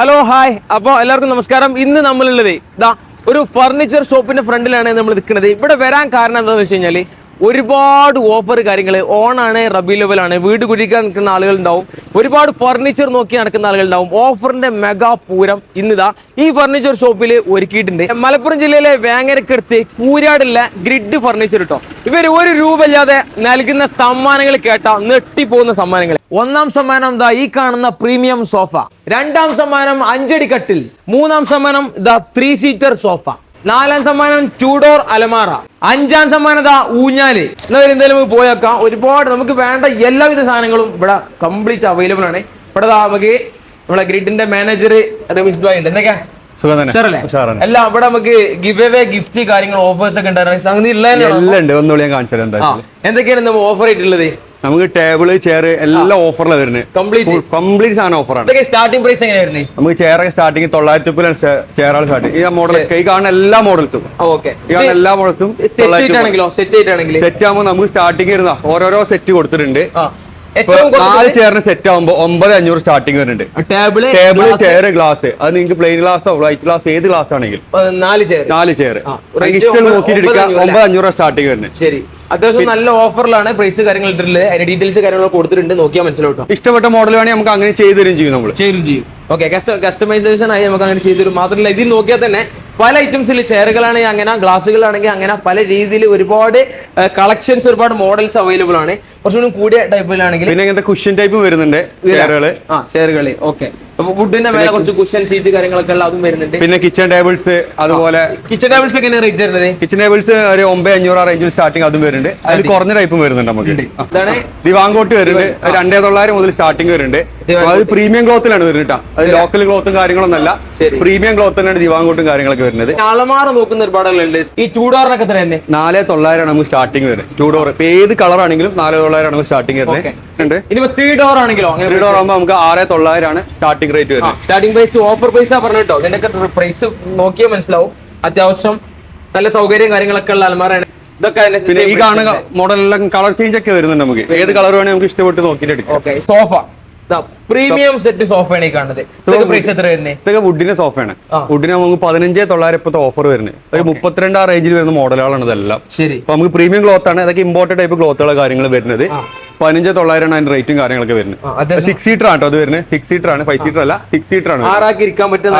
Hello hi അപ്പോൾ എല്ലാവർക്കും നമസ്കാരം. ഇന്ന് നമ്മളുള്ളത് ഇതാ ഒരു ഫർണിച്ചർ ഷോപ്പിന്റെ ഫ്രണ്ടിലാണ് നമ്മൾ നിൽക്കുന്നത്. ഇവിടെ വരാൻ കാരണം എന്താണെന്ന് വെച്ച് കഴിഞ്ഞാൽ ഒരുപാട് ഓഫർ കാര്യങ്ങൾ ഓണാണ് റബി ലെവലാണ് വീട് കുടിക്കാൻ നിൽക്കുന്ന ആളുകൾ ഉണ്ടാവും ഒരുപാട് ഫർണിച്ചർ നോക്കി നടക്കുന്ന ആളുകൾ ഉണ്ടാവും ഓഫറിന്റെ മെഗാ പൂരം ഇന്നിതാ. ഈ ഫർണിച്ചർ ഷോപ്പിൽ ഒരുക്കിയിട്ടുണ്ട്. മലപ്പുറം ജില്ലയിലെ വേങ്ങരക്കടുത്ത് കൂരാടുള്ള ഗ്രിഡ് ഫർണിച്ചർ കേട്ടോ ഇവർ ഒരു രൂപ ഇല്ലാതെ നൽകുന്ന സമ്മാനങ്ങൾ കേട്ടാ നെട്ടിപ്പോകുന്ന സമ്മാനങ്ങൾ. ഒന്നാം സമ്മാനം ദാ ഈ കാണുന്ന പ്രീമിയം സോഫ രണ്ടാം സമ്മാനം അഞ്ചടി കട്ടിൽ. മൂന്നാം സമ്മാനം ദ ത്രീ സീറ്റർ സോഫ നാലാം സമ്മാനം ചൂടോർ അലമാറ. അഞ്ചാം സമ്മാനത ഊഞ്ഞാൽ. എന്നാൽ എന്തായാലും പോയേക്കാം ഒരുപാട് നമുക്ക് വേണ്ട എല്ലാവിധ സാധനങ്ങളും ഇവിടെ കംപ്ലീറ്റ് അവൈലബിൾ ആണ്. ഇവിടെ നമുക്ക് നമ്മുടെ ഗ്രിഡിന്റെ മാനേജർ രമേശ് ഭായ് ഉണ്ട്. എന്തൊക്കെയാ? അല്ല ഇവിടെ നമുക്ക് ഗിവ് അവേ ഗിഫ്റ്റ് കാര്യങ്ങൾ ഓഫേഴ്സ് ഒക്കെ ഉണ്ടായിരുന്നു സംഗതി ആ എന്തൊക്കെയാണ് നമ്മൾ ഓഫർ ആയിട്ടുള്ളത്? നമുക്ക് ടേബിൾ ചെയർ എല്ലാം ഓഫറിലാണ് വരുന്നത് കംപ്ലീറ്റ് കംപ്ലീറ്റ് സാധനം ഓഫറാണ് സ്റ്റാർട്ടിംഗ് പ്രൈസ് എങ്ങനെയാ വരുന്നത് നമുക്ക് ചെയറൊക്കെ സ്റ്റാർട്ടിംഗ് തൊള്ളായിരത്തി മുപ്പതിലാണ് ചെയറാണ് സ്റ്റാർട്ടിംഗ് ഈ മോഡൽ കൈ കാണുന്ന എല്ലാ മോഡൽസും ഓക്കെ ഈ കാണുന്ന എല്ലാ മോഡൽസും സെറ്റ് ആകുമ്പോൾ നമുക്ക് സ്റ്റാർട്ടിംഗ് വരുന്ന ഓരോരോ സെറ്റ് കൊടുത്തിട്ടുണ്ട്. നാല് ചെയറിന് സെറ്റ് ആകുമ്പോൾ ഒമ്പത് അഞ്ഞൂറ് സ്റ്റാർട്ടിങ് വരുന്നുണ്ട്. ടേബിൾ ടേബിൾ ചെയർ ഗ്ലാസ് അത് നിങ്ങൾക്ക് പ്ലെയിൻ ഗ്ലാസോ വൈറ്റ് ഗ്ലാസ് ഏത് ഗ്ലാസ് ആണെങ്കിലും. നാല് ചെയർ നാല് ചെയർ ഇഷ്ടം നോക്കിയിട്ട് എടുക്കാം ഒമ്പത് അഞ്ഞൂറ് സ്റ്റാർട്ടിങ് വരുന്നത്. ശരി. അത്യാവശ്യം നല്ല ഓഫറിലാണ് പ്രൈസ് കാര്യങ്ങൾ ഇട്ടിട്ടുള്ളത്. അതിന്റെ ഡീറ്റെയിൽസ് കാര്യങ്ങൾ കൊടുത്തിട്ടുണ്ട്. നോക്കിയാൽ മനസ്സിലാവും ഇഷ്ടപ്പെട്ട മോഡൽ വേണമെങ്കിൽ നമുക്ക് അങ്ങനെ ചെയ്തു തരും ചെയ്യും നമ്മൾ ചെയ്യും. ചെയ്യും ഓക്കെ കസ്റ്റമൈസേഷൻ ആയി നമുക്ക് അങ്ങനെ ചെയ്തു തരും. മാത്രമല്ല ഇതിൽ നോക്കിയാൽ തന്നെ പല ഐറ്റംസിൽ ചെയറുകളാണെങ്കിൽ അങ്ങനെ ഗ്ലാസുകളാണെങ്കിൽ അങ്ങനെ പല രീതിയിൽ ഒരുപാട് കളക്ഷൻസ് ഒരുപാട് മോഡൽസ് അവൈലബിൾ ആണ്. കുറച്ചുകൂടി കൂടിയ ടൈപ്പിലാണെങ്കിൽ പിന്നെ ഇങ്ങനത്തെ കുഷ്യൻ ടൈപ്പ് വരുന്നുണ്ട് ചെയറുകൾ ആ ചെയറുകളി ഓക്കെ വുഡിന്റെ മേലെ കുറച്ച് കുഷൻ സീറ്റ് കാര്യങ്ങളൊക്കെ ഉള്ള അതും വരുന്നുണ്ട്. പിന്നെ കിച്ചൺ ടേബിൾസ് അതുപോലെ കിച്ചൺ ടേബിൾസ് എങ്ങനെ റേറ്റ് വരുന്നത്? കിച്ചൺ ടേബിൾസ് ഒരു ഒമ്പത് അഞ്ഞൂറ് റേഞ്ചിൽ സ്റ്റാർട്ടിങ് അതും വരുന്നുണ്ട്. അതിൽ കുറഞ്ഞ ടൈപ്പും വരുന്നുണ്ട് നമുക്ക്. ഇതാണ് ദിവാങ്കോട്ട് വരുന്നുണ്ട്. രണ്ടേ തൊള്ളായിരം മുതൽ സ്റ്റാർട്ടിങ് വരുന്നുണ്ട്. അത് പ്രീമിയം ക്ലോത്തിലാണ് വരുന്നത് കേട്ടോ അത് ലോക്കൽ ക്ലോത്തും കാര്യങ്ങളൊന്നും അല്ല ശരി. പ്രീമിയം ക്ലോത്ത് തന്നെയാണ് ദിവാങ്കോട്ടും കാര്യങ്ങളൊക്കെ വരുന്നത്. അളമാറ നോക്കുന്ന ഒരുപാട് ആളുകളുണ്ട്. ഈ ചൂടോറിനൊക്കെ എത്ര തന്നെ നാല് തൊള്ളായിരമാണ് നമുക്ക് സ്റ്റാർട്ടിംഗ് വരുന്നത്. ചൂടോർ ഡോർ ഇപ്പൊ ഏത് കളർ ആണെങ്കിലും നാല് തൊള്ളായിരമാണ് നമുക്ക് സ്റ്റാർട്ടിംഗ് വരുന്നത്. ഇനിയിപ്പോ ത്രീ ഡോർ ആണെങ്കിലോ? ത്രീ ഡോർ ആകുമ്പോൾ നമുക്ക് ആറ് തൊള്ളായിരമാണ് സ്റ്റാർട്ടിംഗ് റേറ്റ് വരുന്നത്. സ്റ്റാർട്ടിംഗ് പ്രൈസ് ഓഫർ പ്രൈസ് ആ പറഞ്ഞിട്ടോ ഇതിന്റെ പ്രൈസ് നോക്കിയാൽ മനസ്സിലാവും. അത്യാവശ്യം നല്ല സൗകര്യം കാര്യങ്ങളൊക്കെ ഉള്ള അലമാറയാണ് ഇതൊക്കെ പിന്നെ ഈ കാണുന്ന മോഡലെല്ലാം കളർ ചേഞ്ച് ഒക്കെ വരുന്നുണ്ട് നമുക്ക്. ഏത് കളർ വേണമെങ്കിൽ നമുക്ക് ഇഷ്ടപ്പെട്ട് നോക്കിയിട്ട് എടുക്കാം. സോഫ പ്രീമിയം സെറ്റ് സോഫയാണ് ഈ കാണുന്നത്. ഇതൊക്കെ പ്രൈസ് എത്ര വരുന്നത് ഇതൊക്കെ വുഡിന്റെ സോഫയാണ്. വുഡിന് നമുക്ക് പതിനഞ്ച് തൊള്ളായിരം ഇപ്പോഴത്തെ ഓഫർ വരുന്നത് ഒരു മുപ്പത്തിരണ്ട് ആ റേഞ്ചിൽ വരുന്ന മോഡലുകളാണ് ഇതെല്ലാം. ശരി. അപ്പൊ നമുക്ക് പ്രീമിയം ക്ലോത്ത് ആണ്. അതൊക്കെ ഇമ്പോർട്ടഡ് ടൈപ്പ് ക്ലോത്തുകൾ കാര്യങ്ങൾ വരുന്നത്. പതിനഞ്ച് തൊള്ളായിരം അതിന്റെ റേറ്റും കാര്യങ്ങളൊക്കെ വരുന്നത്. സിക്സ് സീറ്റർ ആണ് കേട്ടോ അത് വരുന്നത്. സിക്സ് സീറ്റർ ആണ്. ഫൈവ് സീറ്റർ അല്ല. സിക്സ് സീറ്റർ ആണ് ആറാക്കി ഇരിക്കാൻ പറ്റുന്ന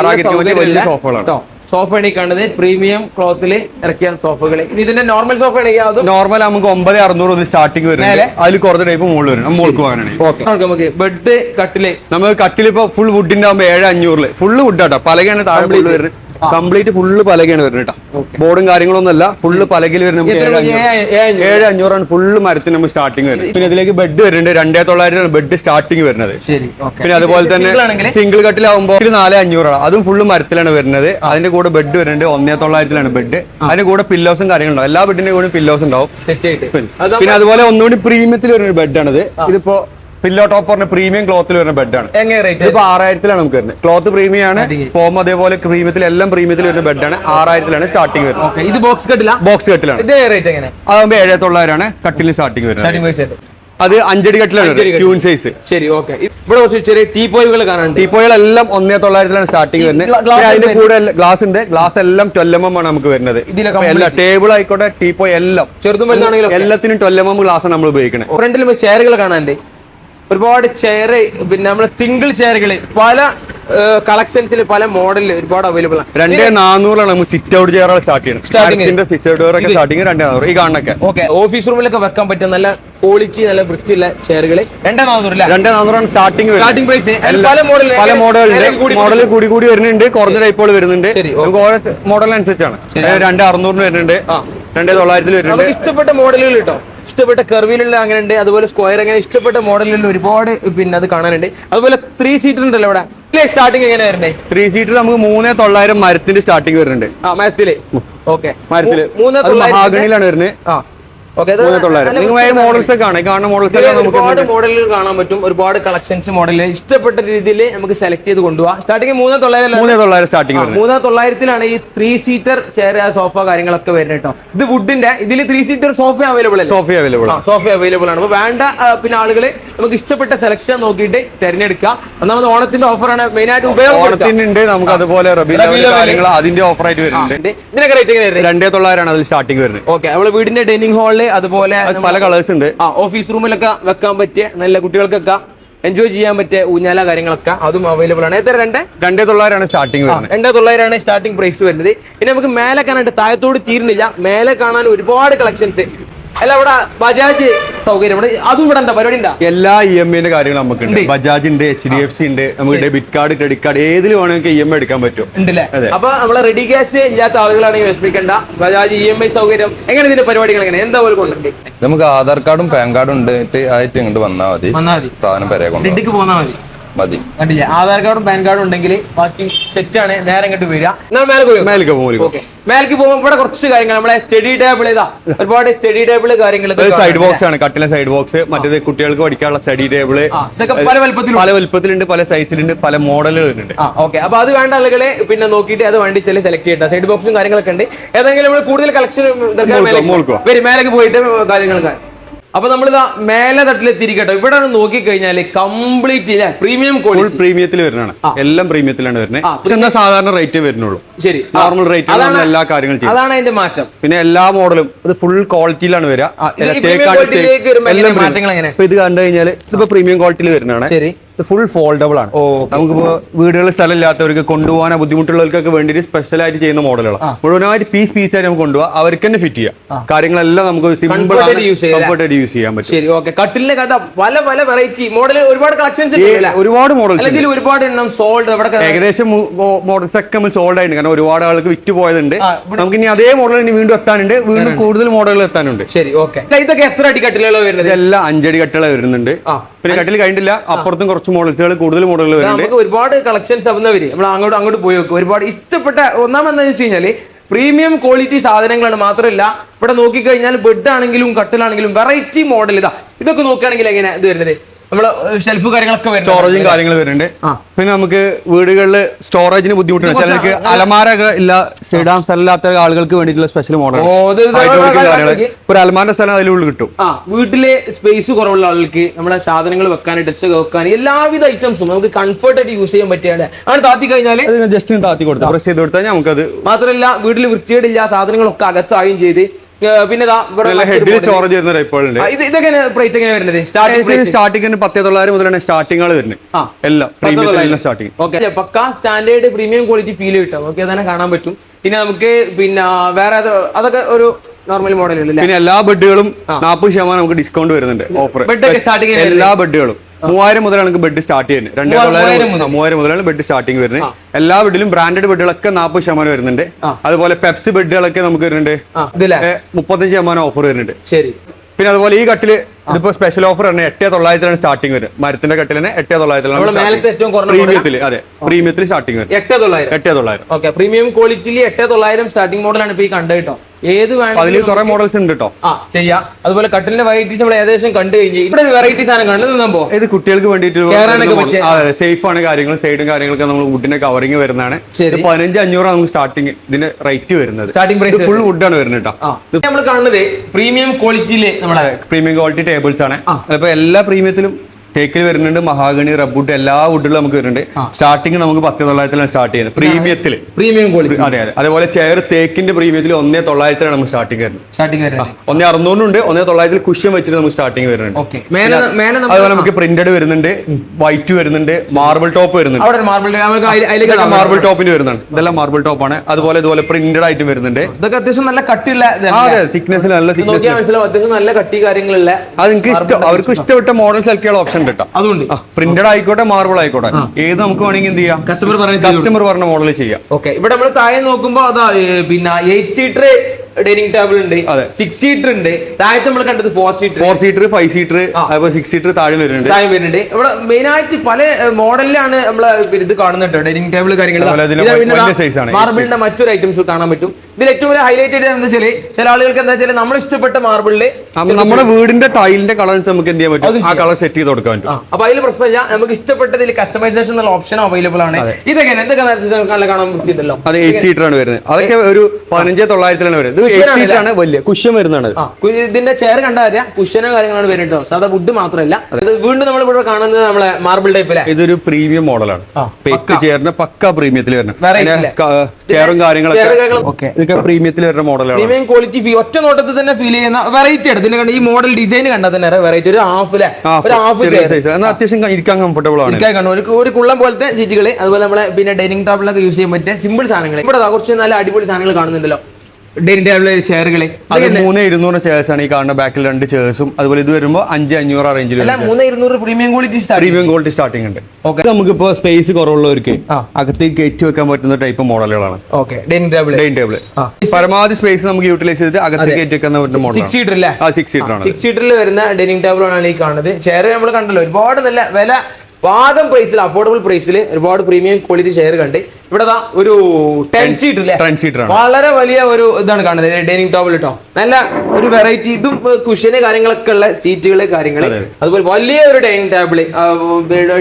വലിയ സോഫകളാണ്. സോഫയാണ് ഈ കാണുന്നത്. പ്രീമിയം ക്ലോത്തിൽ ഇറക്കിയ സോഫകൾ. ഇനി ഇതിന്റെ നോർമൽ സോഫ ആണെങ്കിൽ നോർമൽ നമുക്ക് ഒമ്പത് അറുന്നൂറ് സ്റ്റാർട്ടിങ് വരും അതിൽ കുറച്ച് ടൈപ്പ് മുകളിൽ വരും. ഓക്കെ നമുക്ക് ബെഡ് കട്ടിൽ. നമുക്ക് ഇപ്പൊ ഫുൾ വുഡിന്റെ ആകുമ്പോൾ ഏഴ് അഞ്ഞൂറിൽ. ഫുള്ള് വുഡ് ആട്ടോ. പലകാണ് താഴെ വരുന്നത്. കംപ്ലീറ്റ് ഫുള്ള് പലകയാണ് വരുന്നത് കേട്ടോ. ബോർഡും കാര്യങ്ങളൊന്നും അല്ല ഫുള്ള് പലകയിൽ എത്ര ഏഴ് അഞ്ഞൂറ്. ഏഴ് ഏഴ് അഞ്ഞൂറാണ് ഫുള്ള് മരത്തിന് നമ്മൾ സ്റ്റാർട്ടിങ് വരുന്നത്. പിന്നെ ഇതിലേക്ക് ബെഡ് വരുന്നുണ്ട്. രണ്ടേ തൊള്ളായിരം ബെഡ് സ്റ്റാർട്ടിങ് വരുന്നത്. പിന്നെ അതുപോലെ തന്നെ സിംഗിൾ കട്ടിലാവുമ്പോൾ ഒരു നാല് അഞ്ഞൂറാണ്. അതും ഫുള്ള് മരത്തിലാണ് വരുന്നത്. അതിന്റെ കൂടെ ബെഡ് വരുന്നുണ്ട്. ഒന്നേ തൊള്ളായിരത്തിലാണ് ബെഡ് അതിന്റെ കൂടെ പില്ലോസും കാര്യങ്ങളുണ്ടാവും എല്ലാ ബെഡിന്റെ കൂടെ പില്ലോസ് ഉണ്ടാവും. പിന്നെ അതുപോലെ ഒന്നുകൂടി പ്രീമിയത്തിൽ വരുന്ന ബെഡാണിത് ഇതിപ്പോ പില്ലോ ടോപ്പ് പറഞ്ഞ പ്രീമിയം ക്ലോത്തിൽ വരുന്ന ബെഡാണ് ഇപ്പൊ ആറായിരത്തിലാണ് നമുക്ക് വരുന്നത്. ക്ലോത്ത് പ്രീമിയം ആണ് ഫോം അതേപോലെ പ്രീമിയത്തിൽ എല്ലാം പ്രീമിയത്തിൽ വരുന്ന ബെഡാണ് ആറായിരത്തിലാണ് സ്റ്റാർട്ടിംഗ് വരുന്നത്. ഇത് ബോക്സ് കെട്ടില്ല ബോക്സ് കട്ടിലാണ് അതാകുമ്പോ അതാകുമ്പോൾ ഏഴ് തൊള്ളായിരമാണ് കട്ടിൽ സ്റ്റാർട്ടിംഗ് വരുന്നത്. സ്റ്റാർട്ടിംഗ് അത് അഞ്ചടി കട്ടിലാണ്. ട്യൂൺ സൈസ് ശരി ഓക്കെ ഇവിടെ കുറച്ച് ചെറിയ ടീ പോയികൾ കാണാനുണ്ട്. എല്ലാം ഒന്നേ തൊള്ളായിരത്തിലാണ് സ്റ്റാർട്ടിങ് വരുന്നത്. അതിന്റെ കൂടെ ഗ്ലാസ് ഉണ്ട്. ഗ്ലാസ് എല്ലാം ട്വൽവ് എം ആണ് നമുക്ക് വരുന്നത്. എല്ലാ ടേബിൾ ആയിക്കോട്ടെ പോയി എല്ലാം ചെറുതും എല്ലാത്തിനും ട്വൽവ് എം ഗ്ലാസ് ആണ് നമ്മൾ ഉപയോഗിക്കുന്നത് ഫ്രണ്ടിൽ ചെയറുകൾ കാണാനുണ്ട്. ഒരുപാട് ചെയർ പിന്നെ നമ്മൾ സിംഗിൾ ചെയറുകൾ പല കളക്ഷൻസിൽ പല മോഡലിൽ ഒരുപാട് അവൈലബിൾ ആണ്. രണ്ടേ നാനൂറാണ് നമ്മൾ സിറ്റ് ഔട്ട് ചെയറുകൾ സ്റ്റാർട്ട് Starting. ചെയ്യുന്നത് സിറ്റ് ഔട്ട് ചെയർ ഒക്കെ സ്റ്റാർട്ടിങ് രണ്ടേ നാനൂറ് ഈ കാണൊക്കെ ഓക്കെ ഓഫീസ് റൂമിലൊക്കെ വെക്കാൻ പറ്റിയ നല്ല ക്വാളിറ്റി നല്ല വൃത്തിയുള്ള ചെയറുകൾ രണ്ടേ നാന്നൂറില്ല രണ്ടേ നാനൂറാണ് സ്റ്റാർട്ടിങ് സ്റ്റാർട്ടിംഗ് പ്രൈസ് പല മോഡൽ പല മോഡലുണ്ട് മോഡൽ കൂടി കൂടി വരുന്നുണ്ട്. കുറഞ്ഞ ടൈപ്പുകൾ വരുന്നുണ്ട്. മോഡൽ നമുക്ക് ഓരോ മോഡലിനനുസരിച്ചാണ് രണ്ടേ അറുന്നൂറിന് വരുന്നുണ്ട്. രണ്ടേ തൊള്ളായിരത്തിൽ വരുന്നുണ്ട്. ഇഷ്ടപ്പെട്ട മോഡലുകൾ കിട്ടോ? ഇഷ്ടപ്പെട്ട കർവിലുള്ള അങ്ങനെ ഉണ്ട് അതുപോലെ സ്ക്വയർ അങ്ങനെ ഇഷ്ടപ്പെട്ട മോഡലിലുള്ള ഒരുപാട് പിന്നെ അത് കാണാനുണ്ട്. അതുപോലെ ത്രീ സീറ്റർ ഉണ്ടല്ലോ ഇവിടെ. ഇല്ലേ സ്റ്റാർട്ടിങ് എങ്ങനെ വരണ്ടേ? ത്രീ സീറ്റർ നമുക്ക് മൂന്നേ തൊള്ളായിരം മരത്തിന്റെ സ്റ്റാർട്ടിങ് വരുന്നുണ്ട്. ആ മരത്തിൽ. ഓക്കെ മരത്തിൽ. മൂന്ന് മഹാഗണിയിലാണ് വരുന്നത്. ആ. മോഡൽസ് കാണുന്ന ഒരുപാട് മോഡലുകൾ കാണാൻ പറ്റും. ഒരുപാട് കളക്ഷൻസ് മോഡൽ ഇഷ്ടപ്പെട്ട രീതിയിൽ നമുക്ക് സെലക്ട് ചെയ്ത് കൊണ്ടുപോകാം സ്റ്റാർട്ടിങ് മൂന്ന് തൊള്ളായിരം മൂന്ന് തൊള്ളായിരം സ്റ്റാർട്ടിങ് വരുന്നത്. മൂന്ന് തൊള്ളായിരത്തിലാണ് ഈ ത്രീ സീറ്റർ ചെയർ സോഫ കാര്യങ്ങളൊക്കെ വരുന്നത് കേട്ടോ. ഇത് വുഡിന്റെ ഇതിൽ ത്രീ സീറ്റർ സോഫ അവൈലബിൾ അല്ലേ? സോഫ അവൈലബിൾ സോഫ അവൈലബിൾ ആണ്. അപ്പൊ വേണ്ട പിന്നെ ആളുകൾ നമുക്ക് ഇഷ്ടപ്പെട്ട സെലക്ഷൻ നോക്കിയിട്ട് തിരഞ്ഞെടുക്കാം ഒന്നാമത് ഓണത്തിന്റെ ഓഫറാണ് മെയിൻ ആയിട്ട് ഉപയോഗപ്പെടുത്തുക. നമുക്ക് അതുപോലെ അതിന്റെ ഓഫർ ആയിട്ട് വരുന്നുണ്ട്. ഇതിനൊക്കെ റേറ്റ് രണ്ടേ തൊള്ളായിരമാണ് അതിൽ സ്റ്റാർട്ടിങ് വരുന്നത്. ഓക്കെ നമ്മൾ വീടിന്റെ ഡൈനിങ് അതുപോലെ പല കളേഴ്സ് ഉണ്ട്. ആ ഓഫീസ് റൂമിലൊക്കെ വെക്കാൻ പറ്റിയ നല്ല കുട്ടികൾക്കൊക്കെ എൻജോയ് ചെയ്യാൻ പറ്റിയ ഊഞ്ഞാല കാര്യങ്ങളൊക്കെ അതും അവൈലബിൾ ആണ്. എത്ര രണ്ട്? രണ്ടേ തൊള്ളായിരമാണ് സ്റ്റാർട്ടിങ് വരുന്നത്. രണ്ടേ തൊള്ളായിരമാണ് സ്റ്റാർട്ടിംഗ് പ്രൈസ് വരുന്നത്. ഇനി നമുക്ക് മേലെ കാണാനായിട്ട് താഴത്തോട് തീരുന്നില്ല. മേലെ കാണാൻ ഒരുപാട് കളക്ഷൻസ് അല്ല ഇവിടെ ബജാജ് സൗകര്യം. ഇവിടെ അതും ഇവിടെ എന്താ പരിപാടി ഉണ്ടാ? എല്ലാ ഇ എം ഐന്റെ കാര്യങ്ങൾ നമുക്ക് ഉണ്ട്. ബജാജ് ഉണ്ട് എച്ച് ഡി എഫ് സി ഉണ്ട്. നമുക്ക് ഡെബിറ്റ് കാർഡ് ക്രെഡിറ്റ് കാർഡ് ഏതിൽ വേണമെങ്കിൽ ഇ എം ഐ എടുക്കാൻ പറ്റും. ഉണ്ടല്ലേ. അപ്പൊ നമ്മളെ റെഡി ക്യാഷ് ഇല്ലാത്ത ആളുകളാണെങ്കിൽ വിഷമിക്കേണ്ട. ബജാജ് ഇ എം ഐ സൗകര്യം. എങ്ങനെ ഇതിന്റെ പരിപാടികൾ എങ്ങനെ? എന്താ ഒരു കൊണ്ടുണ്ട് നമുക്ക് ആധാർ കാർഡും പാൻ കാർഡും ഉണ്ട്. ആയിട്ട് ഇങ്ങോട്ട് വന്നാൽ മതി. വന്നാൽ മതി. സാധനം പെരേ കൊണ്ടുപോകും ഡെഡിക്ക് പോന്നാൽ മതി. മതി. കണ്ടില്ല? ആധാർ കാർഡും പാൻ കാർഡും ഉണ്ടെങ്കിൽ ബാക്കി സെറ്റ് ആണ്. നേരെ ഇങ്ങോട്ട് വരിക. എന്നാൽ മേലെ പോയി? മേലേക്ക് പോകും ഓക്കെ. മേലേക്ക് പോകുമ്പോൾ ഇവിടെ കുറച്ച് കാര്യങ്ങൾ. നമ്മളെ സ്റ്റഡി ടേബിൾ ഇതാ. ഒരുപാട് സ്റ്റഡി ടേബിൾ കാര്യങ്ങൾ സൈഡ് ബോക്സ് ആണ്. കട്ടിലെ സൈഡ് ബോക്സ് മറ്റേത് കുട്ടികൾക്ക് പഠിക്കാനുള്ള സ്റ്റഡി ടേബിൾ ഇതൊക്കെ പല വലുപ്പത്തിൽ പല വലുപ്പത്തിലുണ്ട് പല സൈസിലുണ്ട് പല മോഡലുകളുണ്ട് ഓക്കെ. അപ്പൊ അത് വേണ്ട ആളുകളെ പിന്നെ നോക്കിയിട്ട് അത് വേണ്ടി ചെല്ലി സെലക്ട് ചെയ്യട്ടെ. സൈഡ് ബോക്സും കാര്യങ്ങളൊക്കെ ഉണ്ട്. ഏതെങ്കിലും നമ്മൾ കൂടുതൽ കളക്ഷൻ. മേലേക്ക് പോയിട്ട് കാര്യങ്ങളൊക്കെ അപ്പൊ ഇതാ മേലെ തട്ടിലെത്തിരിക്കട്ടോ ഇവിടെ നോക്കി കഴിഞ്ഞാൽ കംപ്ലീറ്റ് പ്രീമിയം ക്വാളിറ്റി പ്രീമിയത്തിൽ വരുന്നതാണ്. എല്ലാം പ്രീമിയത്തിലാണ് വരുന്നത് പക്ഷെ എന്നാൽ സാധാരണ റേറ്റ് വരുന്നുള്ളൂ. ശരി. നോർമൽ റേറ്റ് എല്ലാ കാര്യങ്ങളും അതാണ് അതിന്റെ മാറ്റം. പിന്നെ എല്ലാ മോഡലും ഇത് ഫുൾ ക്വാളിറ്റിയിലാണ് വരിക. മാറ്റങ്ങൾ ഇത് കണ്ടു കഴിഞ്ഞാൽ ഇതിപ്പോ പ്രീമിയം ക്വാളിറ്റിയിൽ വരുന്നതാണ്. ശരി. ഫുൾ ഫോൾഡബിൾ ആണ്. നമുക്ക് നമുക്കിപ്പോ വീടുകളിൽ സ്ഥലമില്ലാത്തവർക്ക് കൊണ്ടുപോകാൻ ബുദ്ധിമുട്ടുള്ളവർക്കൊക്കെ വേണ്ടിയിട്ട് സ്പെഷ്യൽ ആയിട്ട് ചെയ്യുന്ന മോഡലുകളാണ് മുഴുവനായിട്ട് പീസ് പീസ് ആയിട്ട് നമുക്ക് കൊണ്ടുപോകാം. അവർക്ക് തന്നെ ഫിറ്റ് ചെയ്യാം. കാര്യങ്ങളെല്ലാം നമുക്ക് സിമ്പിൾ ആയിട്ട് യൂസ് ചെയ്യാൻ പറ്റും. കട്ടിലിന്റെ കഥ പല പല വെറൈറ്റി മോഡൽ ഒരുപാട് കളക്ഷൻസ് ഒരുപാട് മോഡൽ ഒരുപാട് എണ്ണം സോൾഡ് ഏകദേശം മോഡൽസ് ഒക്കെ നമ്മൾ സോൾഡ് ആയിട്ടുണ്ട്. കാരണം ഒരുപാട് ആൾക്ക് വിറ്റ് പോയതുണ്ട്. നമുക്ക് ഇനി അതേ മോഡൽ ഇനി വീണ്ടും എത്താനുണ്ട്. വീണ്ടും കൂടുതൽ മോഡലുകൾ എത്താനുണ്ട്. ശരി ഓക്കെ ഇതൊക്കെ എത്ര അടി കട്ടിലുകൾ വരുന്നത്? എല്ലാം അഞ്ചടി കട്ടിലുകൾ വരുന്നുണ്ട്. പിന്നെ കട്ടിൽ കഴിഞ്ഞില്ല അപ്പുറത്തും കുറച്ച് മോഡൽസുകൾ കൂടുതൽ മോഡലുകൾ വരുന്നുണ്ട്. നമുക്ക് ഒരുപാട് കളക്ഷൻസ് ആവുന്നവര് നമ്മൾ അങ്ങോട്ട് അങ്ങോട്ട് പോയി നോക്കും. ഒരുപാട് ഇഷ്ടപ്പെട്ട ഒന്നാമെന്താ വെച്ച് കഴിഞ്ഞാൽ പ്രീമിയം ക്വാളിറ്റി സാധനങ്ങളാണ് മാത്രമല്ല ഇവിടെ നോക്കിക്കഴിഞ്ഞാൽ ബെഡ് ആണെങ്കിലും കട്ടിലാണെങ്കിലും വെറൈറ്റി മോഡൽ ഇതാ. ഇതൊക്കെ നോക്കുകയാണെങ്കിൽ എങ്ങനെ ഇത് വരുന്നത്? ഷെൽഫ് കാര്യങ്ങളൊക്കെ സ്റ്റോറേജും കാര്യങ്ങൾ വരുന്നുണ്ട്. പിന്നെ നമുക്ക് വീടുകളിൽ സ്റ്റോറേജിന് ബുദ്ധിമുട്ടുണ്ട്. ചിലർക്ക് അലമാര ഇല്ല ഇടാൻ സ്ഥലമില്ലാത്ത ആളുകൾക്ക് വേണ്ടിയിട്ടുള്ള സ്പെഷ്യൽ മോഡൽ ഒരു അലമാര സ്ഥലം അതിലുള്ളിൽ കിട്ടും. വീട്ടിലെ സ്പേസ് കുറവുള്ള ആളുകൾക്ക് നമ്മുടെ സാധനങ്ങൾ വെക്കാൻ ഡ്രസ് വെക്കാൻ എല്ലാവിധ ഐറ്റംസും നമുക്ക് കംഫർട്ട് ആയിട്ട് യൂസ് ചെയ്യാൻ പറ്റിയാണ് ആണ് താത്തി കഴിഞ്ഞാൽ ജസ്റ്റ് താത്തി കൊടുത്തു. പ്രസ് ചെയ്ത് കൊടുത്താൽ നമുക്കത് മാത്രമല്ല വീട്ടിൽ വൃത്തിയേടില്ല സാധനങ്ങളൊക്കെ അകത്തായും ചെയ്ത് പിന്നെ ഹെഡിൽ സ്റ്റോറേജ് വരുന്ന ടൈപ്പുകളുണ്ട് ഇത് ഇതൊക്കെ പ്രൈസ് എങ്ങനെ വരുന്നത്. സ്റ്റാർട്ടിംഗ് സ്റ്റാർട്ടിംഗ് പത്തേ തൊള്ളായിരം മുതലാണ് സ്റ്റാർട്ടിംഗ് വരുന്നത്. എല്ലാം പ്രീമിയം സ്റ്റാർട്ടിങ് ഓക്കെ പക്ക സ്റ്റാൻഡേർഡ് പ്രീമിയം ക്വാളിറ്റി ഫീൽ കിട്ടും. നമുക്ക് തന്നെ കാണാൻ പറ്റും. പിന്നെ നമുക്ക് പിന്നെ വേറെ അത് അതൊക്കെ ഒരു നോർമൽ മോഡൽ അല്ലേ പിന്നെ എല്ലാ ബെഡുകളും നാൽപ്പത് ശതമാനം നമുക്ക് ഡിസ്കൗണ്ട് വരുന്നുണ്ട് ഓഫർ എല്ലാ ബെഡുകളും മൂവായിരം മുതലാണ് നമുക്ക് ബെഡ് സ്റ്റാർട്ട് ചെയ്യുന്നത്. രണ്ട് മൂവായിരം തൊള്ളായിരം. മൂവായിരം മുതലാണ് ബെഡ് സ്റ്റാർട്ടിങ് വരുന്നത്. എല്ലാ ബെഡിലും ബ്രാൻഡഡ് ബെഡുകളൊക്കെ നാൽപ്പത് ശതമാനം വരുന്നുണ്ട്. അതുപോലെ പെപ്സി ബെഡുകളൊക്കെ നമുക്ക് വരുന്നുണ്ട്. മുപ്പത്തഞ്ച് ശതമാനം ഓഫർ വരുന്നുണ്ട്. ശരി. പിന്നെ അതുപോലെ ഈ കട്ടിൽ ഇതിപ്പോ സ്പെഷ്യൽ ഓഫർ ആണ് എട്ടേ തൊള്ളായിരത്തിലാണ് സ്റ്റാർട്ടിങ് വരുന്നത്. മരത്തിന്റെ കട്ടിലിന് എട്ടേ തൊള്ളായിരത്തിലാണ് ഏറ്റവും കുറഞ്ഞ പ്രീമിയത്തിൽ അതെ. പ്രീമിയത്തിൽ സ്റ്റാർട്ടിംഗ് വരുന്നത്. എട്ടേ തൊള്ളായിരം. എട്ടേ തൊള്ളായിരം. ഓക്കെ പ്രീമിയം ക്വാളിറ്റിയിൽ എട്ട് തൊള്ളായിരം സ്റ്റാർട്ടിംഗ് മോഡലാണ് ഇപ്പൊ ഈ കണ്ടത് കേട്ടോ. ഏത് അതിൽ കുറെ മോഡൽസ് ഉണ്ട് കേട്ടോ. ആ ചെയ്യാം. അതുപോലെ കട്ടിലിന്റെ വെറൈറ്റീസ് നമ്മൾ ഏകദേശം കണ്ടു കഴിഞ്ഞു ഇവിടെ ഒരു വെറൈറ്റി സാധനം കണ്ടു? സംഭവം ഇത് കുട്ടികൾക്ക് വേണ്ടിയിട്ട് സേഫ് ആണ് കാര്യങ്ങൾ സൈഡും കാര്യങ്ങളൊക്കെ നമ്മൾ വുഡിന്റെ കവറിങ് വരുന്നതാണ്. പതിനഞ്ച് അഞ്ഞൂറാണ് നമുക്ക് സ്റ്റാർട്ടിങ് ഇതിന്റെ റേറ്റ് വരുന്നത്. സ്റ്റാർട്ടിംഗ് പ്രൈസ് ഫുൾ വുഡാണ് വരുന്നത്. കേട്ടോ. നമ്മൾ കാണുന്നത് പ്രീമിയം ക്വാളിറ്റിയിൽ നമ്മളെ പ്രീമിയം ക്വാളിറ്റി ടേബിൾസ് ആണ്. അതിപ്പോ അപ്പൊ എല്ലാ പ്രീമിയത്തിലും തേക്കിൽ വരുന്നുണ്ട് മഹാഗണി റബ്ബൂട്ട് എല്ലാ വുഡിലും നമുക്ക് വരുന്നുണ്ട്. സ്റ്റാർട്ടിങ് നമുക്ക് പത്ത് തൊള്ളായിരത്തിലാണ് സ്റ്റാർട്ട് ചെയ്യുന്നത് പ്രീമിയത്തിൽ പ്രീമിയം ക്വാളിറ്റി അതെ അതെ. അതേപോലെ ചെയർ തേക്കിന്റെ പ്രീമിയത്തിൽ ഒന്നേ തൊള്ളായിരത്തിലാണ് നമുക്ക് സ്റ്റാർട്ടിങ് വരുന്നത്. സ്റ്റാർട്ടിങ് ഒന്നേ ഉണ്ട് ഒന്നേ തൊള്ളായിരത്തിൽ കുഷ്യൻ വെച്ചിട്ട് നമുക്ക് സ്റ്റാർട്ടിങ് വരുന്നുണ്ട്. അതുപോലെ നമുക്ക് പ്രിന്റഡ് വരുന്നുണ്ട് വൈറ്റ് വരുന്നുണ്ട് മാർബിൾ ടോപ്പ് വരുന്നുണ്ട്. മാർബിൾ ടോപ്പിന് വരുന്നുണ്ട് ഇതെല്ലാം മാർബിൾ ടോപ്പ് ആണ്. അതുപോലെ ഇതുപോലെ പ്രിന്റഡ് ആയിട്ട് വരുന്നുണ്ട്. ഇതൊക്കെ അത്യാവശ്യം നല്ല കട്ടിയുള്ള തിക്നെസ് നല്ല തിക്നെസ് അത്യാവശ്യം നല്ല കട്ടി കാര്യങ്ങളുള്ള അത് നിങ്ങൾക്ക് ഇഷ്ടം അവർക്ക് ഇഷ്ടപ്പെട്ട മോഡൽ സെലക്ട് ചെയ്യാനുള്ള ഓപ്ഷൻ ഉണ്ട് കേട്ടോ. അതുകൊണ്ട് പ്രിന്റഡ് ആയിക്കോട്ടെ മാർബിൾ ആയിക്കോട്ടെ. ഏത് നമുക്ക് വേണമെങ്കിൽ എന്ത് ചെയ്യാം? കസ്റ്റമർ പറഞ്ഞ കസ്റ്റമർ പറഞ്ഞ മോഡൽ ചെയ്യാം. ഓക്കെ ഇവിടെ നമ്മൾ താഴെ നോക്കുമ്പോ അതാ പിന്നെ എയ്റ്റ് സീറ്റർ ഡൈനിങ് ടേബിൾ ഉണ്ട്. അതെ. സിക്സ് സീറ്റർ ഉണ്ട്. താഴത്ത് നമ്മൾ കണ്ടത് four seater four seater five seater. അതുപോലെ സിക്സ് സീറ്റർ താഴെ വരുന്നുണ്ട്. താഴെ വരുന്നുണ്ട്. ഇവിടെ മെയിൻ ആയിട്ട് പല മോഡലിലാണ് നമ്മൾ ഇത് കാണുന്നുണ്ട്. ഡൈനിങ് ടേബിൾ കാര്യങ്ങൾ. മാർബിളിന്റെ മറ്റൊരു ഐറ്റംസ് കാണാൻ പറ്റും. ഇതിൽ ഏറ്റവും വലിയ ഹൈലൈറ്റ് ആയിട്ട് എന്താ വെച്ചാൽ ചില ആളുകൾക്ക് എന്താ വെച്ചാൽ നമ്മൾ ഇഷ്ടപ്പെട്ട മാർബിളിൽ നമ്മ- നമ്മുടെ വീടിന്റെ ടൈലിന്റെ കളർ നമുക്ക് എന്ത് ചെയ്യാൻ പറ്റും? ആ കളർ സെറ്റ് ചെയ്ത് കൊടുക്കാൻ പറ്റും അപ്പൊ അതിൽ പ്രശ്നമില്ല. നമുക്ക് ഇഷ്ടപ്പെട്ടതിൽ കസ്റ്റമൈസേഷൻ എന്നുള്ള ഓപ്ഷൻ അവൈലബിൾ ആണ്. ഇതൊക്കെ എന്തൊക്കെ നേരത്തെ കാണാൻ പറ്റിയിട്ടല്ലോ അത് എയ്റ്റ് സീറ്റർ ആണ് വരുന്നത്. അതൊക്കെ ഒരു പതിനഞ്ച് തൊള്ളായിരത്തിലാണ് വരുന്നത്. ആണ് വലിയ. കുഷ്യൻ വരുന്നതാണ്. ഇതിന്റെ ചെയർ കണ്ടാ അറിയാം കുഷനോ കാര്യങ്ങളാണ് വരുന്നത്. സാധാ വുഡ് മാത്രമല്ല. വീണ്ടും നമ്മൾ ഇവിടെ കാണുന്നത് നമ്മളെ മാർബിൾ ടൈപ്പ് അല്ലേ ഇതൊരു പ്രീമിയം മോഡലാണ് പെക്ക്. ചെയറിന്റെ പക്ക പ്രീമിയത്തിൽ വരുന്നത്. ചെയറും കാര്യങ്ങളൊക്കെ ഓക്കെ. ഇതൊക്കെ പ്രീമിയത്തിൽ വരുന്ന മോഡലാണ് പ്രീമിയം ക്വാളിറ്റി ഫീ ഒറ്റ നോട്ടത്തിൽ തന്നെ ഫീൽ ചെയ്യുന്ന വെറൈറ്റി ആണ്. ഇതിന്റെ ഈ മോഡൽ ഡിസൈൻ കണ്ടാൽ തന്നെ വെറൈറ്റി ഒരു ഹാഫ് ഒരു ഹാഫ് അത്യാവശ്യം ക- ഇരിക്കാൻ കംഫർട്ടബിൾ ആണ്. ഇരിക്കാൻ കാണും ഒരു ഒരു കുള്ളം പോലത്തെ സീറ്റുകൾ അതുപോലെ നമ്മളെ പിന്നെ ഡൈനിങ് ടേബിളൊക്കെ യൂസ് ചെയ്യാൻ പറ്റിയ സിമ്പിൾ സാധനങ്ങൾ ഇവിടെ കുറച്ച് നല്ല അടിപൊളി സാധനങ്ങൾ കാണുന്നുണ്ടല്ലോ. ഡൈനിങ് ടേബിൾ ചെയറുകളെ. അത് മൂന്ന് ഇരുന്നൂറ് ചേഴ്സ് ആണ് ഈ കാണുന്ന ബാക്കിൽ രണ്ട് ചേഴ്സും അതുപോലെ ഇത് വരുമ്പോൾ അഞ്ച് അഞ്ഞൂറ് ആ റേഞ്ചിൽ അല്ല മൂന്ന് ഇരുന്നൂറ് premium quality premium quality starting ഉണ്ട്. ഇത് നമുക്കിപ്പോ സ്പേസ് കുറവുള്ളവർക്ക്. അകത്തേക്ക് കയറ്റി വെക്കാൻ പറ്റുന്ന type മോഡലുകളാണ് okay dining table dining table പരമാവധി സ്പേസ് നമുക്ക് യൂട്ടിലൈസ് ചെയ്തിട്ട് അകത്തേക്ക് കയറ്റി വെക്കാൻ പറ്റുന്ന സിക്സ് സീറ്റർ അല്ലേ ആ സിക്സ് സീറ്റർ ആണ്. സിക്സ് സീറ്ററിൽ വരുന്ന ഡൈനിങ് ടേബിൾ ആണ് ഈ കാണുന്നത്. ചെയർ നമ്മൾ കണ്ടല്ലോ ഒരുപാട് നല്ല വില പാകം പ്രൈസിൽ അഫോർഡബിൾ പ്രൈസിൽ ഒരുപാട് പ്രീമിയം ക്വാളിറ്റി ഷെയർ കണ്ട്. ഇവിടെ ഒരു ടെൻ സീറ്റ് ഇല്ലേ ടെൻ ആണ്. വളരെ വലിയ ഒരു ഇതാണ് കാണുന്നത് ഡൈനിങ് ടേബിൾ കേട്ടോ നല്ല ഒരു വെറൈറ്റി ഇതും കുഷ്യന് കാര്യങ്ങളൊക്കെ ഉള്ള സീറ്റുകൾ കാര്യങ്ങൾ അതുപോലെ വലിയ ഒരു ഡൈനിങ് ടേബിൾ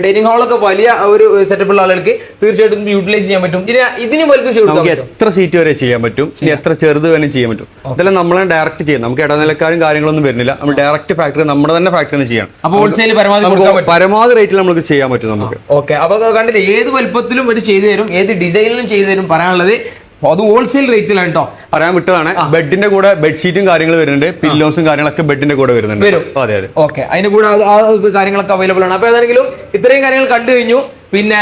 ഡൈനിങ് ഹാളൊക്കെ വലിയ ഒരു സെറ്റപ്പ് ഉള്ള ആളുകൾക്ക് തീർച്ചയായിട്ടും യൂട്ടിലൈസ് ചെയ്യാൻ പറ്റും. ഇതിന് ഇതിന് വലുത് എത്ര സീറ്റ് വരെ ചെയ്യാൻ പറ്റും? എത്ര ചെറുത് വരെ ചെയ്യാൻ പറ്റും. ഇതെല്ലാം നമ്മളെ ഡയറക്റ്റ് ചെയ്യാം നമുക്ക് ഇടനിലക്കാരും കാര്യങ്ങളൊന്നും വരുന്നില്ല. നമ്മൾ ഡയറക്റ്റ് ഫാക്ടറി നമ്മുടെ തന്നെ ഫാക്ടറി ചെയ്യണം. അപ്പൊ ഹോൾസെയിൽ പരമാവധി പരമാവധി റേറ്റിൽ നമുക്ക് ചെയ്യാൻ പറ്റും നമുക്ക്. ഓക്കെ. അപ്പൊ കണ്ടില്ലേ ഏത് വലുപ്പത്തിലും ഒരു ചെയ്തു തരും ഏത് ഡിസൈനിലും ചെയ്തു തരും പറയാനുള്ളത് അത് ഹോൾസെയിൽ റേറ്റിലാണ് കേട്ടോ പറയാൻ വിട്ടതാണ്. ബെഡിന്റെ കൂടെ ബെഡ്ഷീറ്റും കാര്യങ്ങൾ വരുന്നുണ്ട്. പില്ലോസും കാര്യങ്ങളൊക്കെ ബെഡിന്റെ കൂടെ വരുന്നുണ്ട്. വരും. അതെ അതെ. ഓക്കെ. അതിന്റെ കൂടെ ആ കാര്യങ്ങളൊക്കെ അവൈലബിൾ ആണ്. അപ്പൊ ഏതാണെങ്കിലും ഇത്രയും കാര്യങ്ങൾ കണ്ടു കഴിഞ്ഞു. പിന്നെ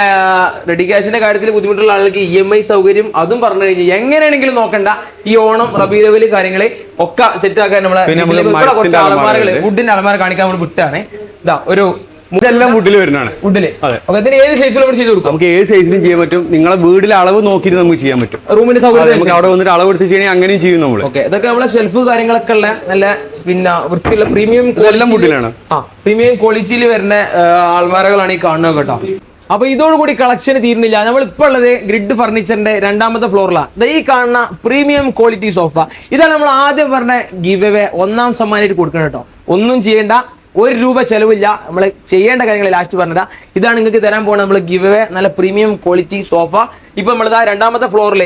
റെഡി ക്യാഷിന്റെ കാര്യത്തിൽ ബുദ്ധിമുട്ടുള്ള ആളുകൾക്ക് ഇ എം ഐ സൗകര്യം അതും പറഞ്ഞു കഴിഞ്ഞു. എങ്ങനെയാണെങ്കിലും നോക്കണ്ട. ഈ ഓണം റബി ലെവൽ കാര്യങ്ങൾ ഒക്കെ സെറ്റ് ആക്കാൻ നമ്മളെ കുറച്ച് അലമാരകളുണ്ട്. വുഡിന്റെ അലമാര കാണിക്കാൻ നമ്മൾ വിട്ടാണ്. ഇതാ ഒരു ഇതെല്ലാം വുഡിൽ വരുന്നതാണ്. വുഡിൽ ഇതിന് ഏത് സൈസിലും ചെയ്ത് കൊടുക്കും? നമുക്ക് ഏത് സൈസിലും ചെയ്യാൻ പറ്റും. നിങ്ങളെ വീടിലെ അളവ് നോക്കിയിട്ട് നമുക്ക് ചെയ്യാൻ പറ്റും. റൂമിന്റെ സൗകര്യം നമുക്ക് അവിടെ വന്നിട്ട് അളവ് എടുത്ത് ചെയ്യണമെങ്കിൽ അങ്ങനെയും ചെയ്യും നമ്മൾ ഓക്കെ ഇതൊക്കെ നമ്മളെ ഷെൽഫ് കാര്യങ്ങളൊക്കെ ഉള്ള നല്ല പിന്നെ വൃത്തിയുള്ള പ്രീമിയം ഇതെല്ലാം വുഡിലാണ് ആ പ്രീമിയം ക്വാളിറ്റിയിൽ വരുന്ന ആൾമാരകളാണ് ഈ കാണുന്നത് കേട്ടോ. അപ്പൊ ഇതോടുകൂടി കളക്ഷൻ തീരുന്നില്ല. നമ്മൾ ഇപ്പൊ ഉള്ളത് ഗ്രിഡ് ഫർണിച്ചറിന്റെ രണ്ടാമത്തെ ഫ്ലോറിലാണ് ഈ കാണുന്ന പ്രീമിയം ക്വാളിറ്റി സോഫ ഇതാണ് നമ്മൾ ആദ്യം പറഞ്ഞ ഗിവ് എവേ ഒന്നാം സമ്മാനമായിട്ട് കൊടുക്കണം കേട്ടോ. ഒന്നും ചെയ്യേണ്ട. ഒരു രൂപ ചെലവില്ല. നമ്മൾ ചെയ്യേണ്ട കാര്യങ്ങൾ ലാസ്റ്റ് പറഞ്ഞതാ. ഇതാണ് നിങ്ങൾക്ക് തരാൻ പോകുന്നത് നമ്മൾ ഗിവ് അവേ നല്ല പ്രീമിയം ക്വാളിറ്റി സോഫ ഇപ്പൊ നമ്മളിതാ രണ്ടാമത്തെ ഫ്ലോറിൽ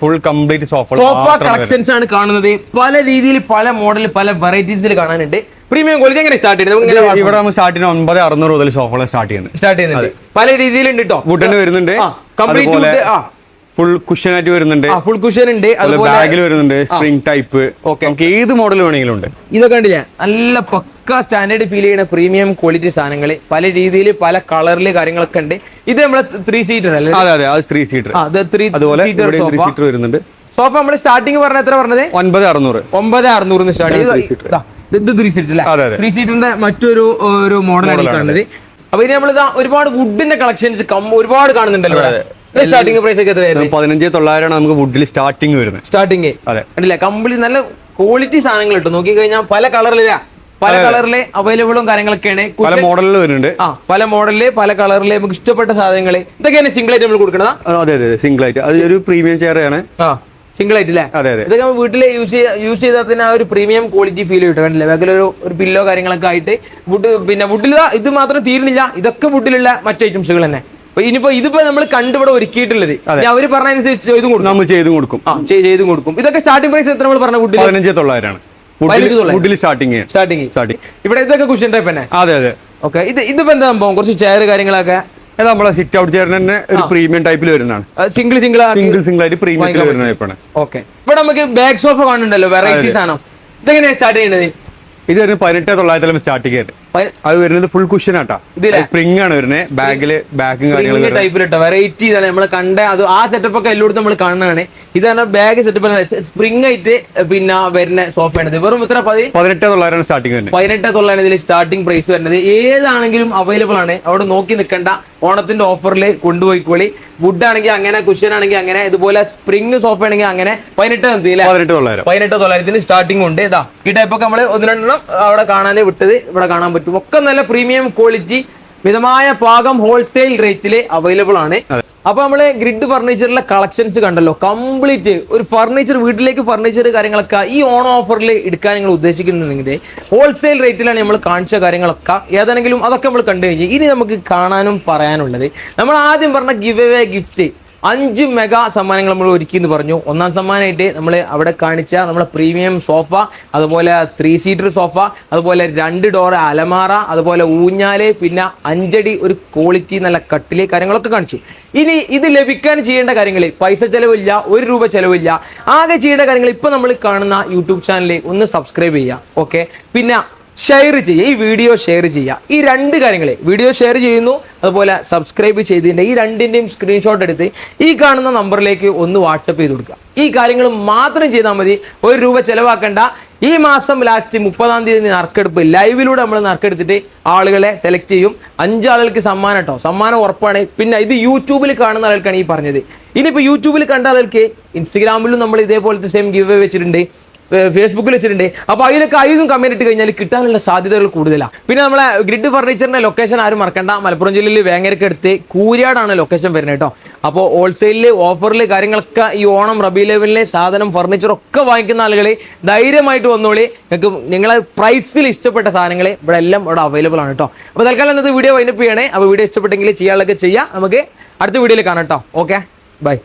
full complete sofa sofa collections ആണ് കാണുന്നത്. പല രീതിയിൽ പല മോഡൽ പല വെറൈറ്റീസിൽ കാണാനുണ്ട്. പ്രീമിയം ക്വാളിറ്റി എങ്ങനെ സ്റ്റാർട്ട് ചെയ്യുന്നത് ഇവിടെ നമ്മൾ സ്റ്റാർട്ട് ചെയ്യുന്ന ഒമ്പത് അറുന്നൂറ് മുതൽ സോഫകൾ സ്റ്റാർട്ട് ചെയ്യുന്നത്. സ്റ്റാർട്ട് ചെയ്യുന്നുണ്ട്. പല രീതിയിലുണ്ട് കേട്ടോ വുഡന് വരുന്നുണ്ട്. കംപ്ലീറ്റ് കുഷൻ ഫുൾ കുഷനായിട്ട് വരുന്നുണ്ട്. ആ ഫുൾ കുഷൻ ഉണ്ട്. അതുപോലെ ബാഗിൽ വരുന്നുണ്ട്. സ്പ്രിംഗ് ടൈപ്പ് നമുക്ക് ഏത് മോഡൽ വേണമെങ്കിലും ഉണ്ട്. ഇതൊക്കെ കണ്ടില്ലേ? നല്ല പക്ക സ്റ്റാൻഡേർഡ് ഫീൽ ചെയ്യുന്ന പ്രീമിയം ക്വാളിറ്റി സാധനങ്ങൾ പല രീതിയിൽ പല കളറിൽ കാര്യങ്ങളൊക്കെ ഉണ്ട്. ഇത് നമ്മളെ ത്രീ സീറ്റർ അല്ലേ? അതെ അതെ അത് three seater three seater seater വരുന്നുണ്ട്. സോഫ നമ്മൾ സ്റ്റാർട്ടിങ് പറഞ്ഞ എത്ര പറഞ്ഞത്? ഒൻപത് അറുന്നൂറ്. ഒമ്പത് അറുന്നൂറ് സ്റ്റാർട്ട്. ഇത് ത്രീ സീറ്റർ അല്ലേ. ത്രീ സീറ്ററിന്റെ മറ്റൊരു ഒരു മോഡലാണ് കാണുന്നത്. അപ്പൊ ഇനി നമ്മൾ ഒരുപാട് വുഡിന്റെ കളക്ഷൻസ് ഒരുപാട് കാണുന്നുണ്ടല്ലോ സ്റ്റാർട്ടിംഗ് പ്രൈസ് ഒക്കെ എത്രയായിരുന്നു? പതിനഞ്ച് തൊള്ളായിരമാണ് നമുക്ക് വുഡിൽ സ്റ്റാർട്ടിംഗ് വരുന്നത്. സ്റ്റാർട്ടിങ് അതെ. കണ്ടില്ലേ? കംപ്ലീറ്റ് നല്ല ക്വാളിറ്റി സാധനങ്ങൾ ഇട്ടു. നോക്കി കഴിഞ്ഞാൽ പല കളറില പല കളറിലെ അവൈലബിളും കാര്യങ്ങളൊക്കെയാണ്. പല മോഡലിൽ വരുന്നുണ്ട്. ആ പല മോഡലിൽ പല കളറിൽ നമുക്ക് ഇഷ്ടപ്പെട്ട സാധനങ്ങൾ ഇതൊക്കെയാണ് സിംഗിൾ ആയിട്ട് നമ്മൾ കൊടുക്കണതാ? അതെ അതെ സിംഗിൾ ആയിട്ട് അത് ഒരു പ്രീമിയം ചെയർ ആണ്. ആ സിംഗിൾ ആയിട്ട് അല്ലേ അതെ അതെ. ഇതൊക്കെ വീട്ടിൽ യൂസ് യൂസ് ചെയ്താൽ തന്നെ ആ ഒരു പ്രീമിയം ക്വാളിറ്റി ഫീൽ കിട്ടും. കണ്ടില്ലേ? ബാക്കിൽ ഒരു പില്ലോ കാര്യങ്ങളൊക്കെ ആയിട്ട് വുഡ് പിന്നെ വുഡിൽ ഇത് മാത്രം തീരുന്നില്ല. ഇതൊക്കെ വുഡിലുള്ള മറ്റു ഐറ്റംസുകൾ തന്നെ. ഇനിയിപ്പോ ഇതിപ്പോ നമ്മൾ കണ്ടിവിടെ ഒരുക്കിയിട്ടുള്ളത്. ഇനി അവർ പറഞ്ഞ അനുസരിച്ച് ചെയ്തും കൊടുക്കും. നമ്മൾ ചെയ്തും കൊടുക്കും. ആ ചെയ്തും കൊടുക്കും. ഇതൊക്കെ സ്റ്റാർട്ടിംഗ് പ്രൈസ് എത്ര നമ്മൾ പറഞ്ഞ പതിനഞ്ച് തൊള്ളായിരമാണ് സ്റ്റാർട്ടിങ് സ്റ്റാർട്ടിങ് സ്റ്റാർട്ടിങ് ഇവിടെ ഇതൊക്കെ കുഷൻ ടൈപ്പ് തന്നെ? അതെ അതെ. ഓക്കെ ഇത് ഇതിപ്പോ എന്താ സംഭവം? കുറച്ച് ചെയർ കാര്യങ്ങളൊക്കെ? അത് നമ്മളെ സിറ്റ് ഔട്ട് ചെയറിന് തന്നെ ഒരു പ്രീമിയം ടൈപ്പിൽ വരുന്നതാണ്. സിംഗിൾ സിംഗിൾ സിംഗിൾ സിംഗിൾ ആയിട്ട് പ്രീമിയം വരുന്ന ടൈപ്പാണ് ഓക്കെ ഇവിടെ നമുക്ക് ബാക്ക് സോഫ കാണുന്നുണ്ടല്ലോ വെറൈറ്റി സാധനം. ഇതെങ്ങനെയാണ് സ്റ്റാർട്ട് ചെയ്യുന്നത് ഇത് പതിനെട്ട് തൊള്ളായിരത്തിലും സ്റ്റാർട്ടിങ് ആയിട്ട്. അത് വരുന്നത് ഫുൾ കുഷൻ ആട്ടാ? സ്പ്രിംഗ് ആണ് വരുന്നത്. ബാഗിൽ ബാഗും കാര്യങ്ങളും ടൈപ്പിലിട്ടോ വെറൈറ്റി ഇതാണ്. നമ്മൾ കണ്ട അത് ആ സെറ്റപ്പ് ഒക്കെ എല്ലായിടത്തും നമ്മൾ കാണുന്നതാണ്. ഇതാണ് ബാഗ് സെറ്റപ്പ് സ്പ്രിംഗ് ആയിട്ട് പിന്നെ വരുന്ന സോഫയാണ് വെറും ഇത്ര പതി പതിനെട്ട് തൊള്ളായിരം സ്റ്റാർട്ടിംഗ് വരുന്നത്. പതിനെട്ട് തൊള്ളായിരം ഇതിൽ സ്റ്റാർട്ടിംഗ് പ്രൈസ് വരുന്നത്. ഏതാണെങ്കിലും അവൈലബിൾ ആണ്. അവിടെ നോക്കി നിൽക്കേണ്ട ഓണത്തിന്റെ ഓഫറിൽ കൊണ്ടുപോയിക്കോളി. വുഡ് ആണെങ്കിൽ അങ്ങനെ കുഷ്യൻ ആണെങ്കിൽ അങ്ങനെ ഇതുപോലെ സ്പ്രിംഗ് സോഫ ആണെങ്കിൽ അങ്ങനെ. പതിനെട്ട് പതിനെട്ട് തൊള്ളായിരം. പതിനെട്ട് തൊള്ളായിരത്തിന് സ്റ്റാർട്ടിംഗ് ഉണ്ട്. ഇതാ. ഈ ടൈപ്പ് ഒക്കെ നമ്മൾ ഒന്ന് രണ്ടെണ്ണം അവിടെ കാണാൻ വിട്ടത് ഇവിടെ കാണാൻ പറ്റും. ഒക്കെ നല്ല പ്രീമിയം ക്വാളിറ്റി മിതമായ പാകം ഹോൾസെയിൽ റേറ്റിൽ അവൈലബിൾ ആണ്. അപ്പൊ നമ്മൾ ഗ്രിഡ് ഫർണിച്ചറിലെ കളക്ഷൻസ് കണ്ടല്ലോ. കംപ്ലീറ്റ് ഒരു ഫർണിച്ചർ വീട്ടിലേക്ക് ഫർണിച്ചർ കാര്യങ്ങളൊക്കെ ഈ ഓൺ ഓഫറിൽ എടുക്കാൻ നിങ്ങൾ ഉദ്ദേശിക്കുന്നുണ്ടെങ്കിൽ ഹോൾസെയിൽ റേറ്റിലാണ് നമ്മൾ കാണിച്ച കാര്യങ്ങളൊക്കെ ഏതാണെങ്കിലും അതൊക്കെ നമ്മൾ കണ്ടു കഴിഞ്ഞാൽ ഇനി നമുക്ക് കാണാനും പറയാനുള്ളത്. നമ്മൾ ആദ്യം പറഞ്ഞ ഗിവ് ഗിഫ്റ്റ് അഞ്ച് മെഗാ സമ്മാനങ്ങൾ നമ്മൾ ഒരുക്കി എന്ന് പറഞ്ഞു. ഒന്നാം സമ്മാനമായിട്ട് നമ്മൾ അവിടെ കാണിച്ച നമ്മളെ പ്രീമിയം സോഫ അതുപോലെ ത്രീ സീറ്റർ സോഫ അതുപോലെ രണ്ട് ഡോർ അലമാറ അതുപോലെ ഊഞ്ഞാൽ പിന്നെ അഞ്ചടി ഒരു ക്വാളിറ്റി നല്ല കട്ടിൽ കാര്യങ്ങളൊക്കെ കാണിച്ചു. ഇനി ഇത് ലഭിക്കാൻ ചെയ്യേണ്ട കാര്യങ്ങൾ പൈസ ചെലവില്ല ഒരു രൂപ ചെലവില്ല. ആകെ ചെയ്യേണ്ട കാര്യങ്ങൾ ഇപ്പൊ നമ്മൾ കാണുന്ന യൂട്യൂബ് ചാനലിൽ ഒന്ന് സബ്സ്ക്രൈബ് ചെയ്യുക ഓക്കെ പിന്നെ ഷെയർ ചെയ്യുക ഈ വീഡിയോ ഷെയർ ചെയ്യുക. ഈ രണ്ട് കാര്യങ്ങളെ വീഡിയോ ഷെയർ ചെയ്യുന്നു അതുപോലെ സബ്സ്ക്രൈബ് ചെയ്തതിന്റെ ഈ രണ്ടിന്റെയും സ്ക്രീൻഷോട്ട് എടുത്ത് ഈ കാണുന്ന നമ്പറിലേക്ക് ഒന്ന് വാട്സപ്പ് ചെയ്ത് കൊടുക്കുക. ഈ കാര്യങ്ങൾ മാത്രം ചെയ്താൽ മതി ഒരു രൂപ ചിലവാക്കേണ്ട. ഈ മാസം ലാസ്റ്റ് മുപ്പതാം തീയതി നറുക്കെടുപ്പ് ലൈവിലൂടെ നമ്മൾ നറുക്കെടുത്തിട്ട് ആളുകളെ സെലക്ട് ചെയ്യും. അഞ്ചാളുകൾക്ക് സമ്മാനം കേട്ടോ സമ്മാനം ഉറപ്പാണ്. പിന്നെ ഇത് യൂട്യൂബിൽ കാണുന്ന ആൾക്കാണ് ഈ പറഞ്ഞത്. ഇനിയിപ്പോൾ യൂട്യൂബിൽ കണ്ട ആൾക്ക് ഇൻസ്റ്റഗ്രാമിലും നമ്മൾ ഇതേപോലത്തെ സെയിം ഗിവ് വെച്ചിട്ടുണ്ട്. ഫേസ്ബുക്കിൽ വെച്ചിട്ടുണ്ട്. അപ്പോൾ അതിലൊക്കെ ഐസും കമന്റ് ഇട്ട് കഴിഞ്ഞാൽ കിട്ടാനുള്ള സാധ്യതകൾ കൂടുതലാണ് പിന്നെ നമ്മളെ ഗ്രിഡ് ഫർണിച്ചറിന്റെ ലൊക്കേഷൻ ആരും മറക്കണ്ട. മലപ്പുറം ജില്ലയിൽ വേങ്ങരക്ക് എടുത്ത് കൂരിയാടാണ് ലൊക്കേഷൻ വരുന്നത് കേട്ടോ. അപ്പോൾ ഹോൾസെയിലിൽ ഓഫറിൽ കാര്യങ്ങളൊക്കെ ഈ ഓണം റബി ലെവലിലെ സാധനം ഫർണിച്ചർ ഒക്കെ വാങ്ങിക്കുന്ന ആളുകൾ ധൈര്യമായിട്ട് വന്നോളി. നിങ്ങൾക്ക് നിങ്ങളെ പ്രൈസിൽ ഇഷ്ടപ്പെട്ട സാധനങ്ങൾ ഇവിടെ എല്ലാം ഇവിടെ അവൈലബിൾ ആണ് കേട്ടോ. അപ്പോൾ തൽക്കാലം ഇന്നത്തെ വീഡിയോ വൈൻഡപ്പ് ചെയ്യണേ. അപ്പോൾ വീഡിയോ ഇഷ്ടപ്പെട്ടെങ്കിൽ ചെയ്യാനുള്ളതൊക്കെ ചെയ്യാം. നമുക്ക് അടുത്ത വീഡിയോയിൽ കാണാം കേട്ടോ. Okay bye